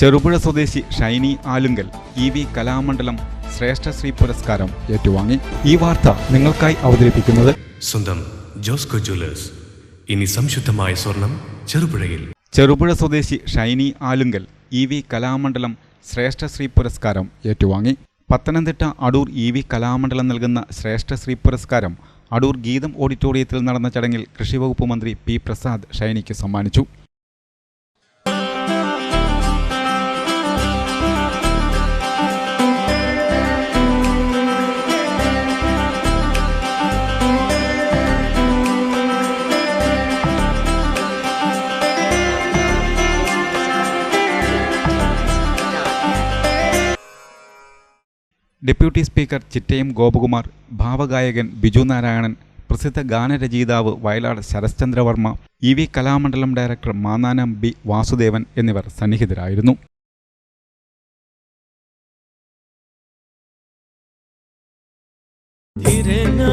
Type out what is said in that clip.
ചെറുപുഴ സ്വദേശി Shiny Alunkal E V Kalamandalam Shreshtashree പുരസ്കാരം ഏറ്റുവാങ്ങി. ഈ വാർത്ത നിങ്ങൾക്കായി അവതരിപ്പിക്കുന്നത് സ്വന്തം ജോസ്കോ ജ്വല്ലേഴ്സ്. ഇനി സംശുദ്ധമായ സ്വർണം ചെറുപുഴയിൽ. ചെറുപുഴ സ്വദേശി ഷൈനി ആലുങ്കൽ ഇ വി കലാമണ്ഡലം ശ്രേഷ്ഠശ്രീ പുരസ്കാരം ഏറ്റുവാങ്ങി. പത്തനംതിട്ട അടൂർ ഇ വി കലാമണ്ഡലം നൽകുന്ന ശ്രേഷ്ഠ ശ്രീ പുരസ്കാരം അടൂർ ഗീതം ഓഡിറ്റോറിയത്തിൽ നടന്ന ചടങ്ങിൽ കൃഷിവകുപ്പ് മന്ത്രി പി പ്രസാദ് ഷൈനിക്ക് സമ്മാനിച്ചു. ഡെപ്യൂട്ടി സ്പീക്കർ ചിറ്റയം ഗോപകുമാർ ഭാവഗായകൻ ബിജു നാരായണൻ പ്രസിദ്ധ ഗാനരചയിതാവ് Vayalar Sarathchandravarma E V Kalamandalam director Mannanam B Vasudevan എന്നിവർ സന്നിഹിതരായിരുന്നു. ധിരനാ,